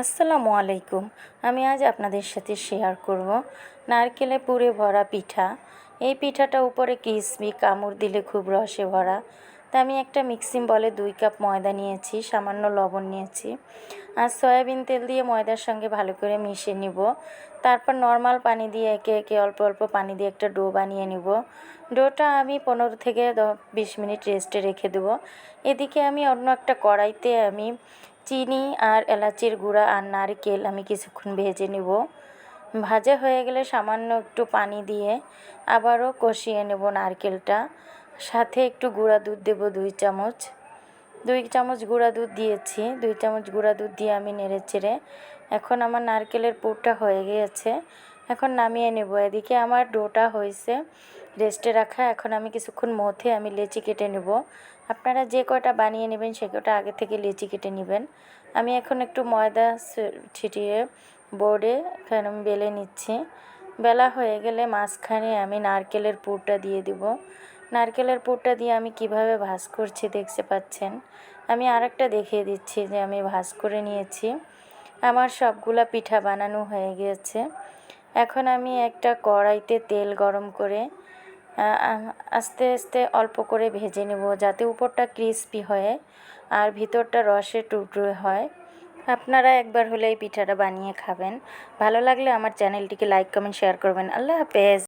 আসসালামু আলাইকুম। আমি আজ আপনাদের সাথে শেয়ার করব নারকেলে পুরে ভরা পিঠা। এই পিঠাটা উপরে কিসমি কামড় দিলে খুব রসে ভরা। তা আমি একটা মিক্সিং বলে দুই কাপ ময়দা নিয়েছি, সামান্য লবণ নিয়েছি। আর সয়াবিন তেল দিয়ে ময়দার সঙ্গে ভালো করে মিশিয়ে নিব। তারপর নর্মাল পানি দিয়ে একে একে অল্প অল্প পানি দিয়ে একটা ডো বানিয়ে নিব। ডোটা আমি পনেরো থেকে দশ, বিশ মিনিট রেস্টে রেখে দেবো। এদিকে আমি অন্য একটা কড়াইতে আমি চিনি আর এলাচির গুঁড়া আর নারকেল আমি কিছুক্ষণ ভেজে নেব। ভাজা হয়ে গেলে সামান্য একটু পানি দিয়ে আবারও কষিয়ে নেব নারকেলটা। সাথে একটু গুঁড়া দুধ দেব দুই চামচ। দুই চামচ গুঁড়া দুধ দিয়েছি। দুই চামচ গুঁড়া দুধ দিয়ে আমি নেড়ে চেড়ে এখন আমার নারকেলের পুরটা হয়ে গিয়েছে। এখন নামিয়ে নেব। এদিকে আমার ডোটা হয়েছে রেস্টে রাখা। এখন আমি কিছুক্ষণ মধ্যে আমি লেচি কেটে নেব। আপনারা যে কয়টা বানিয়ে নেবেন, সে কয়টা আগে থেকে লেচি কেটে নেবেন। আমি এখন একটু ময়দা ছিটিয়ে বোর্ডে এখানে আমি বেলে নিচ্ছি। বেলা হয়ে গেলে মাঝখানে আমি নারকেলের পুরটা দিয়ে দিব। নারকেলের পুরটা দিয়ে আমি কীভাবে ভাজ করছি দেখতে পাচ্ছেন? আমি আরেকটা দেখিয়ে দিচ্ছি যে আমি ভাজ করে নিয়েছি। আমার সবগুলা পিঠা বানানো হয়ে গিয়েছে এখন আমি একটা কড়াইতে তেল গরম করে আস্তে আস্তে অল্প করে ভেজে নেব যাতে উপরটা ক্রিস্পি হয় আর ভিতরটা রসে টুকরো হয়। আপনারা একবার হলে এই পিঠাটা বানিয়ে খাবেন। ভালো লাগলে আমার চ্যানেলটিকে লাইক, কমেন্ট, শেয়ার করবেন। আল্লাহ হাফেজ।